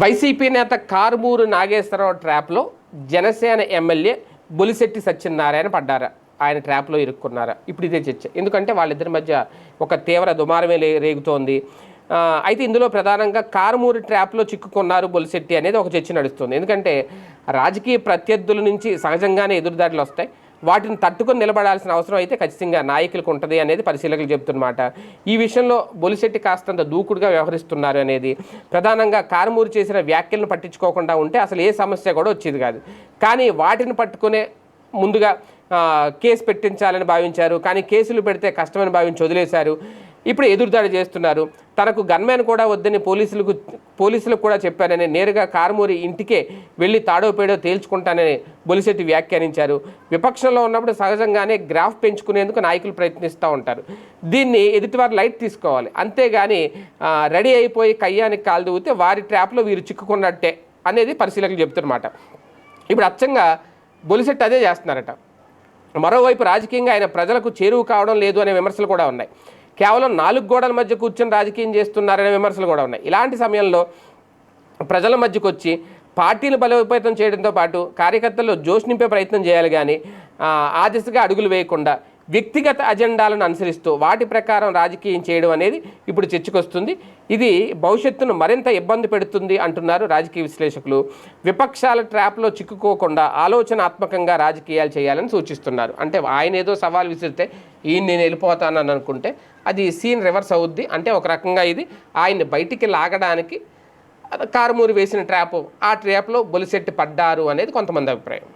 YCP నేత కారుమూరు నాగేశ్వరరావు ట్రాప్లో Janasena MLA Bolisetti Satyanarayana పడ్డారా. ఆయన ట్రాప్లో ఇరుక్కున్నారా. ఇప్పుడు ఇదే చర్చ. ఎందుకంటే వాళ్ళిద్దరి మధ్య ఒక తీవ్ర దుమారమే రేగుతోంది. అయితే ఇందులో ప్రధానంగా కారుమూరి ట్రాప్లో చిక్కుకున్నారు బొలిశెట్టి అనేది ఒక చర్చ నడుస్తుంది. ఎందుకంటే రాజకీయ ప్రత్యర్థుల నుంచి సహజంగానే ఎదురుదాడులు వస్తాయి. వాటిని తట్టుకొని నిలబడాల్సిన అవసరం అయితే ఖచ్చితంగా నాయకులకు ఉంటుంది అనేది పరిశీలకులు చెబుతున్నమాట. ఈ విషయంలో బొలిశెట్టి కాస్తంత దూకుడుగా వ్యవహరిస్తున్నారు అనేది. ప్రధానంగా కారుమూరు చేసిన వ్యాఖ్యలను పట్టించుకోకుండా ఉంటే అసలు ఏ సమస్య కూడా వచ్చేది కాదు. కానీ వాటిని పట్టుకునే ముందుగా కేసు పెట్టించాలని భావించారు. కానీ కేసులు పెడితే కష్టమని భావించి వదిలేశారు. ఇప్పుడు ఎదురుదాడి చేస్తున్నారు. తనకు గన్మ్యాన్ కూడా వద్దని పోలీసులకు పోలీసులకు కూడా చెప్పానని నేరుగా కారుమూరి ఇంటికే వెళ్ళి తాడో పేడో తేల్చుకుంటానని బొలిశెట్టి వ్యాఖ్యానించారు. విపక్షంలో ఉన్నప్పుడు సహజంగానే గ్రాఫ్ పెంచుకునేందుకు నాయకులు ప్రయత్నిస్తూ ఉంటారు. దీన్ని ఎదుటివారు లైట్ తీసుకోవాలి. అంతేగాని రెడీ అయిపోయి కయ్యానికి కాలు దూగితే వారి ట్రాప్లో వీరు చిక్కుకున్నట్టే అనేది పరిశీలకులు చెప్తున్నమాట ఇప్పుడు అచ్చంగా బొలిశెట్టి అదే చేస్తున్నారట. మరోవైపు రాజకీయంగా ఆయన ప్రజలకు చేరువు కావడం లేదు అనే విమర్శలు కూడా ఉన్నాయి. కేవలం నాలుగు గోడల మధ్య కూర్చొని రాజకీయం చేస్తున్నారనే విమర్శలు కూడా ఉన్నాయి. ఇలాంటి సమయంలో ప్రజల మధ్యకు వచ్చి పార్టీలు బలోపేతం చేయడంతో పాటు కార్యకర్తల్లో జోష్ నింపే ప్రయత్నం చేయాలి కానీ ఆ, దిశగా అడుగులు వేయకుండా వ్యక్తిగత అజెండాలను అనుసరిస్తూ వాటి ప్రకారం రాజకీయం చేయడం అనేది ఇప్పుడు చర్చకొస్తుంది. ఇది భవిష్యత్తును మరింత ఇబ్బంది పెడుతుంది అంటున్నారు రాజకీయ విశ్లేషకులు. విపక్షాల ట్రాప్లో చిక్కుకోకుండా ఆలోచనాత్మకంగా రాజకీయాలు చేయాలని సూచిస్తున్నారు. అంటే ఆయన ఏదో సవాల్ విసిరితే ఈయన నేను వెళ్ళిపోతానని అనుకుంటే అది సీన్ రివర్స్ అవుద్ది. అంటే ఒక రకంగా ఇది ఆయన్ని బయటికి లాగడానికి కారుమూరి వేసిన ట్రాప్ ఆ ట్రాప్లో బొలిసెట్టి పడ్డారు అనేది కొంతమంది అభిప్రాయం.